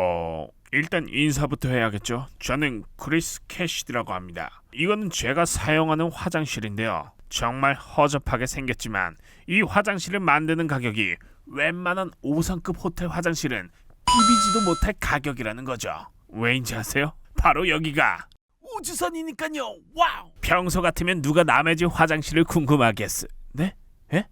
어, 일단 인사부터 해야겠죠. 저는 크리스 캐시드라고 합니다. 이거는 제가 사용하는 화장실인데요. 정말 허접하게 생겼지만 이 화장실을 만드는 가격이 웬만한 5성급 호텔 화장실은 비비지도 못할 가격이라는 거죠. 왜인지 아세요? 바로 여기가 우주선이니까요. 와우. 평소 같으면 누가 남의 집 화장실을 궁금하겠어. 네? 예?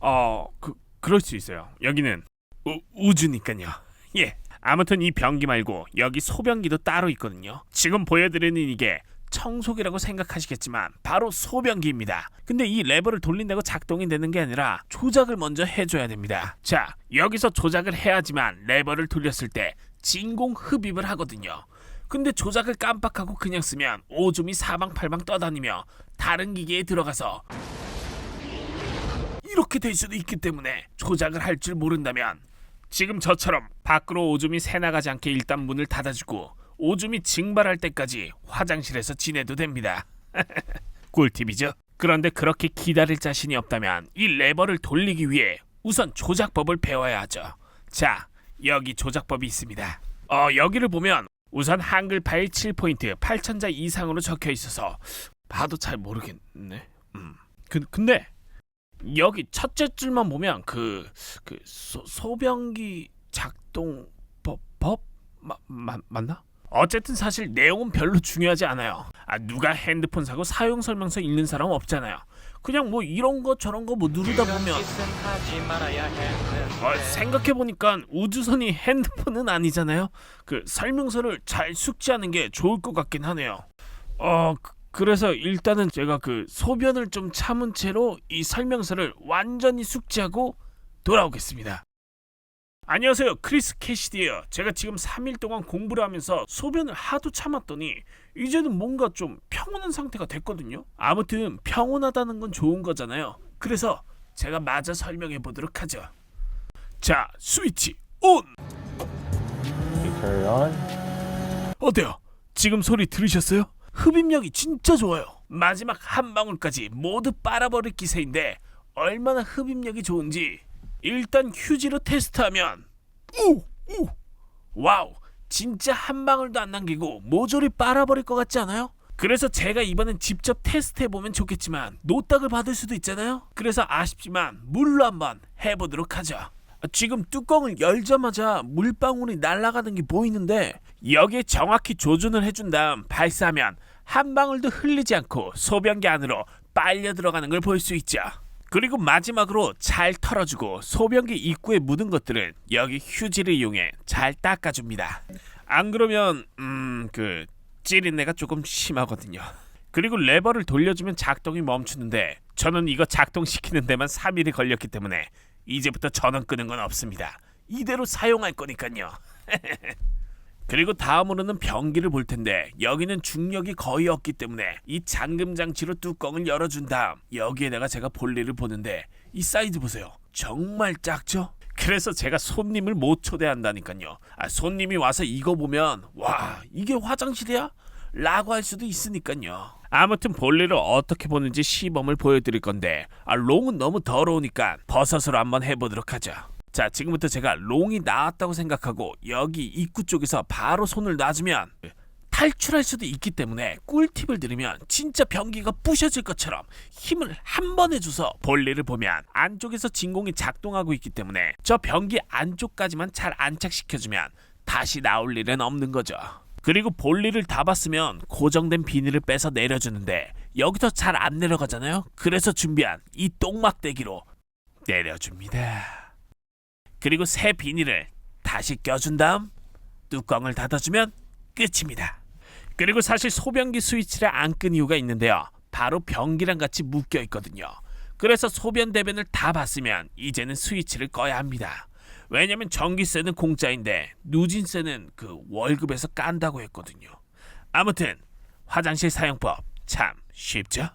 어, 그 그럴 수 있어요. 여기는 우, 우주니까요. 예. 아무튼 이 변기 말고 여기 소변기도 따로 있거든요. 지금 보여드리는 이게 청소기라고 생각하시겠지만 바로 소변기입니다. 근데 이 레버를 돌린다고 작동이 되는 게 아니라 조작을 먼저 해줘야 됩니다. 자, 여기서 조작을 해야지만 레버를 돌렸을 때 진공 흡입을 하거든요. 근데 조작을 깜빡하고 그냥 쓰면 오줌이 사방팔방 떠다니며 다른 기계에 들어가서 이렇게 될 수도 있기 때문에 조작을 할 줄 모른다면 지금 저처럼 밖으로 오줌이 새 나가지 않게 일단 문을 닫아주고 오줌이 증발할 때까지 화장실에서 지내도 됩니다. 꿀팁이죠. 그런데 그렇게 기다릴 자신이 없다면 이 레버를 돌리기 위해 우선 조작법을 배워야 하죠. 자, 여기 조작법이 있습니다. 어, 여기를 보면 우선 한글 파일 7포인트 8천자 이상으로 적혀 있어서 봐도 잘 모르겠네. 음. 그, 근데 여기 첫째 줄만 보면 그, 그 소, 소변기 작동 법, 법? 마, 마, 맞나? 어쨌든 사실 내용은 별로 중요하지 않아요. 아, 누가 핸드폰 사고 사용 설명서 읽는 사람 없잖아요. 그냥 뭐 이런 거 저런 거 뭐 누르다 보면 어, 생각해 보니까 우주선이 핸드폰은 아니잖아요. 그 설명서를 잘 숙지하는 게 좋을 것 같긴 하네요. 어 그- 그래서 일단은 제가 그 소변을 좀 참은 채로 이 설명서를 완전히 숙지하고 돌아오겠습니다. 안녕하세요. 크리스 캐시디예요. 제가 지금 3일 동안 공부를 하면서 소변을 하도 참았더니 이제는 뭔가 좀 평온한 상태가 됐거든요. 아무튼 평온하다는 건 좋은 거잖아요. 그래서 제가 마저 설명해 보도록 하죠. 자, 스위치 온! 어때요? 지금 소리 들으셨어요? 흡입력이 진짜 좋아요. 마지막 한 방울까지 모두 빨아버릴 기세인데 얼마나 흡입력이 좋은지 일단 휴지로 테스트하면 오! 오! 와우! 진짜 한 방울도 안 남기고 모조리 빨아버릴 것 같지 않아요? 그래서 제가 이번엔 직접 테스트해보면 좋겠지만 노딱을 받을 수도 있잖아요? 그래서 아쉽지만 물로 한번 해보도록 하죠. 지금 뚜껑을 열자마자 물방울이 날아가는 게 보이는데 여기에 정확히 조준을 해준 다음 발사하면 한 방울도 흘리지 않고 소변기 안으로 빨려 들어가는 걸 볼 수 있죠. 그리고 마지막으로 잘 털어주고 소변기 입구에 묻은 것들은 여기 휴지를 이용해 잘 닦아줍니다. 안 그러면 음 그 찌린내가 조금 심하거든요. 그리고 레버를 돌려주면 작동이 멈추는데 저는 이거 작동시키는 데만 3일이 걸렸기 때문에 이제부터 전원 끄는 건 없습니다. 이대로 사용할 거니까요. 그리고 다음으로는 변기를 볼 텐데 여기는 중력이 거의 없기 때문에 이 잠금 장치로 뚜껑을 열어준 다음 여기에다가 제가 볼일을 보는데 이 사이즈 보세요. 정말 작죠? 그래서 제가 손님을 못 초대한다니까요. 아, 손님이 와서 이거 보면 와 이게 화장실이야? 라고 할 수도 있으니까요. 아무튼 볼일을 어떻게 보는지 시범을 보여드릴 건데 아, 롱은 너무 더러우니까 버섯으로 한번 해보도록 하죠. 자 지금부터 제가 롱이 나왔다고 생각하고 여기 입구 쪽에서 바로 손을 놔주면 탈출할 수도 있기 때문에 꿀팁을 들으면 진짜 변기가 부셔질 것처럼 힘을 한 번에 줘서 볼일을 보면 안쪽에서 진공이 작동하고 있기 때문에 저 변기 안쪽까지만 잘 안착시켜주면 다시 나올 일은 없는 거죠. 그리고 볼일을 다 봤으면 고정된 비닐을 빼서 내려주는데 여기서 잘 안 내려가잖아요. 그래서 준비한 이 똥막대기로 내려줍니다. 그리고 새 비닐을 다시 껴준 다음 뚜껑을 닫아주면 끝입니다. 그리고 사실 소변기 스위치를 안 끈 이유가 있는데요. 바로 변기랑 같이 묶여 있거든요. 그래서 소변 대변을 다 봤으면 이제는 스위치를 꺼야 합니다. 왜냐면 전기세는 공짜인데 누진세는 그 월급에서 깐다고 했거든요. 아무튼 화장실 사용법 참 쉽죠?